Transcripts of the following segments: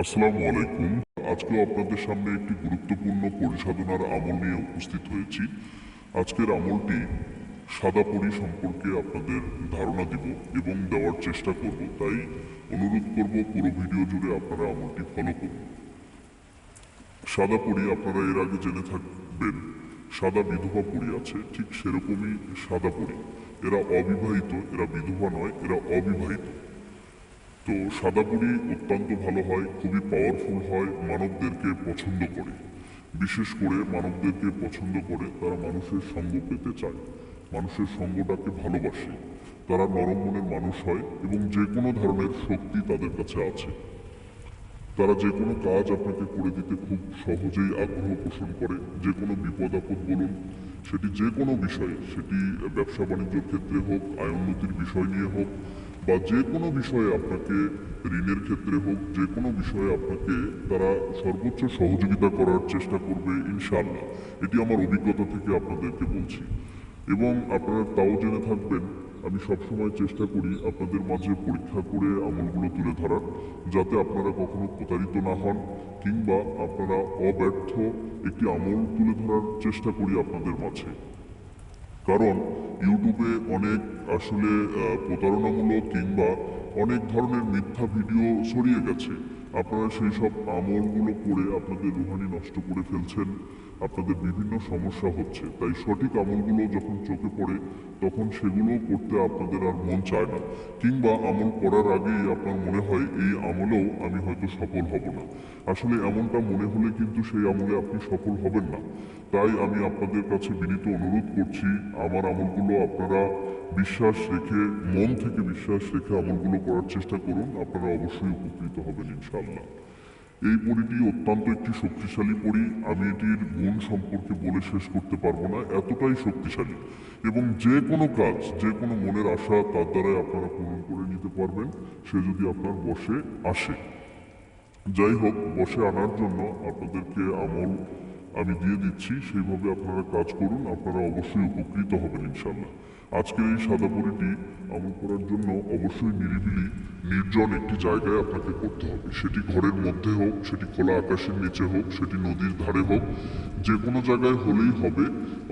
আসসালামু আলাইকুম। আজকেও আপনাদের সামনে একটি গুরুত্বপূর্ণ পরিসাধনার আমল নিয়ে উপস্থিত হয়েছি। আজকের আমলটি সাদা পরি সম্পর্কে আপনাদের ধারণা দিব এবং দেওয়ার চেষ্টা করব। তাই অনুরোধ করব, পুরো ভিডিও জুড়ে আপনারা আমলটি ফলো করুন। সাদা পরি আপনারা এর আগে জেনে থাকবেন, সাদা বিধবা পরি আছে, ঠিক সেরকমই সাদা পরি। এরা অবিবাহিত, এরা বিধবা নয়, এরা অবিবাহিত। তো সাদাপুরি অত্যন্ত ভালো হয়, খুবই পাওয়ারফুল হয়, মানবদেরকে পছন্দ করে। বিশেষ করে মানবদেরকে পছন্দ করে, তারা মানুষের সঙ্গ পেতে চায়, মানুষের সঙ্গটাকে ভালোবাসে। তারা নরম মনের মানুষ হয় এবং যে কোনো ধরনের শক্তি তাদের কাছে আছে। তারা যে কোনো কাজ আপনাকে করে দিতে খুব সহজেই আগ্রহ পোষণ করে, যে কোনো বিপদ আপদ বলুন, সেটি যে কোনো বিষয়ে, সেটি ব্যবসা বাণিজ্যের ক্ষেত্রে হোক আয়োন্নতির বিষয় নিয়ে হোক বা যে কোনো বিষয়ে আপনাকে ঋণের ক্ষেত্রে হোক, যে কোনো বিষয়ে আপনাকে তারা সর্বোচ্চ সহযোগিতা করার চেষ্টা করবে, ইনশাআল্লাহ। এটি আমার অভিজ্ঞতা থেকে আপনাদেরকে বলছি। এবং আপনারা তাও জেনে থাকবেন, আমি সবসময় চেষ্টা করি আপনাদের মাঝে পরীক্ষা করে আমলগুলো তুলে ধরার, যাতে আপনারা কখনো প্রতারিত না হন, কিংবা আপনারা অব্যর্থ একটি আমল তুলে ধরার চেষ্টা করি আপনাদের মাঝে। কারণ ইউটিউবে অনেক আসলে প্রতারণামূলক কিংবা অনেক ধরনের মিথ্যা ভিডিও ছড়িয়ে গেছে। আপনারা সেই সব আমলগুলো করে আপনাদের রুহানি নষ্ট করে ফেলছেন, আপনাদের বিভিন্ন সমস্যা হচ্ছে। তাই সঠিক আমলগুলো যখন চোখে পড়ে, তখন সেগুলো করতে আপনাদের আর মন চায় না। কিংবা আমল করার আগেই আপনার মনে হয়, এই আমলেও আমি হয়তো সফল হব না। আসলে এমনটা মনে হলে কিন্তু সেই আমলে আপনি সফল হবেন না। তাই আমি আপনাদের কাছে বিনীত অনুরোধ করছি, আমার আমলগুলো আপনারা বিশ্বাস রেখে, মন থেকে বিশ্বাস রেখে আমলগুলো করার চেষ্টা করুন, আপনারা অবশ্যই উপকৃত হবেন, ইনশাআল্লাহ। এই পরিটি অত্যন্ত একটি শক্তিশালী পরি, আমি এটির গুণ সম্পর্কে বলে শেষ করতে পারব না, এতটাই শক্তিশালী। এবং যে কোনো কাজ, যে কোনো মনের আশা, তার দ্বারাই আপনারা পূরণ করে নিতে পারবেন, সে যদি আপনার বসে আসে। যাই হোক, বসে আনার জন্য আপনাদেরকে আমল আমি দিয়ে দিচ্ছি, সেইভাবে আপনারা কাজ করুন, আপনারা অবশ্যই উপকৃত হবেন ইনশাল্লাহ আজকের এই সাদা পরিটি আমল করার জন্য অবশ্যই নিরিবিলি, নির্জন একটি জায়গায় আপনাকে করতে হবে। সেটি ঘরের মধ্যে হোক, সেটি খোলা আকাশের নিচে হোক, সেটি নদীর ধারে হোক যে কোনো জায়গায় হলেই হবে,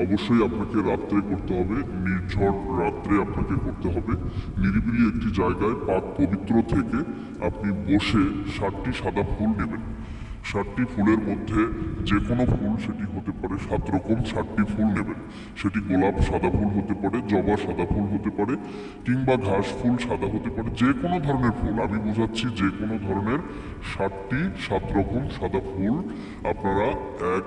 অবশ্যই আপনাকে রাত্রে করতে হবে, নির্ঝর রাত্রে আপনাকে করতে হবে। নিরিবিলি একটি জায়গায় পাক পবিত্র থেকে আপনি বসে ষাটটি সাদা ফুল নেবেন। ষাটটি ফুলের মধ্যে যে কোনো ফুল সেটি হতে পারে সাত রকম ষাটটি ফুল নেবেন সেটি গোলাপ সাদা ফুল হতে পারে, জবা সাদা ফুল হতে পারে, কিংবা ঘাস ফুল সাদা হতে পারে যে কোনো ধরনের ফুল। আমি বোঝাচ্ছি যে কোনো ধরনের ষাটটি সাত রকম সাদা ফুল। আপনারা এক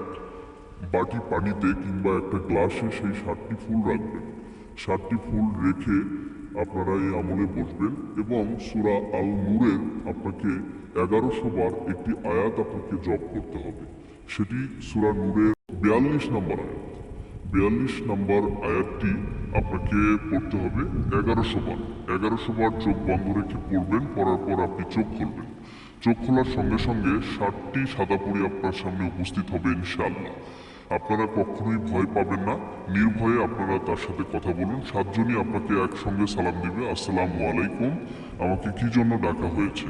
বাটি পানিতে কিংবা একটা গ্লাসে সেই ষাটটি ফুল রাখবেন। ষাটটি ফুল রেখে আপনারা এই আমলে বসবেন এবং সুরা আল নূরের আপনাকে এগারোশো বার একটি আয়াত আপনাকে জপ করতে হবে। সেটি সুরা নূরের বিয়াল্লিশ নম্বর আয়াত। বিয়াল্লিশ নম্বর আয়াতটি আপনাকে পড়তে হবে এগারোশো বার। এগারোশো বার চোখ বন্ধ রেখে পড়বেন, পড়ার পর আপনি চোখ খুলবেন। চোখ খোলার সঙ্গে সঙ্গে ষাটটি সাদা পরি আপনার সামনে উপস্থিত হবে ইনশাআল্লাহ। আপনারা কখনোই ভয় পাবেন না। নির্ভয়ে আপনারা তার সাথে কথা বলুন। সাতজনই আপনাকে একসঙ্গে সালাম দিবে। আসসালামু আলাইকুম। আমাকে কি জন্য ডাকা হয়েছে?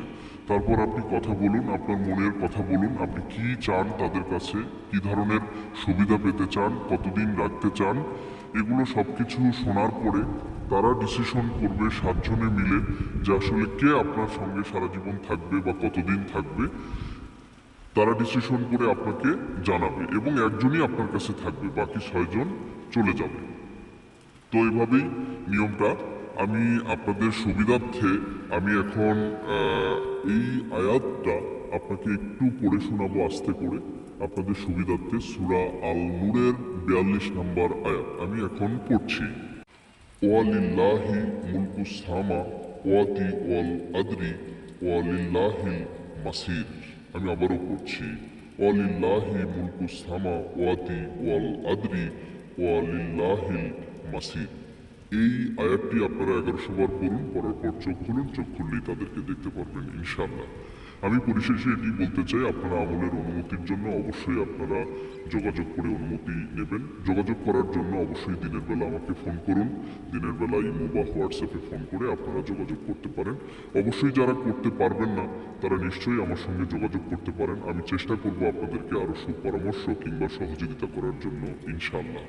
তারপর আপনি কথা বলুন, আপনার মনের কথা বলুন। আপনি কি চান তাদের কাছে? কি ধরনের সুবিধা পেতে চান? কতদিন রাখতে চান? এগুলো সব কিছু শোনার পরে তারা ডিসিশন করবে সাতজনে মিলে যে আসলে কে আপনার সঙ্গে সারা জীবন থাকবে বা কতদিন থাকবে। তারা ডিসিশন করে আপনাকে জানাবে এবং একজনই আপনার কাছে থাকবে, বাকি ছয়জন চলে যাবে। তো এইভাবেই নিয়মটা। আমি আপনাদের সুবিধার্থে আমি এখন এই আয়াতটা আপনাকে একটু পড়ে শোনাবো আস্তে করে। আপনাদের সুবিধার্থে সুরা আল নূরের বিয়াল্লিশ নম্বর আয়াত আমি এখন পড়ছি। ওয়ালিল্লাহি মুলকু সামা ওয়াতি ওয়াল আদরি ওয়ালিল্লাহিল মাসির আমি আবারও পড়ছি, ওয়ালিল্লাহি মুলকু সামা ওয়াতি ওয়াল আদরি, ওয়ালিল্লাহিল মাসির এই আয়াতটি আপনারা এগারোশো বার পড়ুন, পড়ার পর চোখ খুলুন, চোখ খুললেই তাদেরকে দেখতে পারবেন, ইনশাআল্লাহ। আমি পরিশেষে এটি বলতে চাই, আপনারা আমলের অনুমতির জন্য অবশ্যই আপনারা যোগাযোগ করে অনুমতি নেবেন। যোগাযোগ করার জন্য অবশ্যই দিনের বেলা আমাকে ফোন করুন। দিনের বেলা ইমো বা হোয়াটসঅ্যাপে ফোন করে আপনারা যোগাযোগ করতে পারেন। অবশ্যই যারা করতে পারবেন না, তারা নিশ্চয়ই আমার সঙ্গে যোগাযোগ করতে পারেন। আমি চেষ্টা করব আপনাদেরকে আরও সুপরামর্শ কিংবা সহযোগিতা করার জন্য, ইনশাআল্লাহ।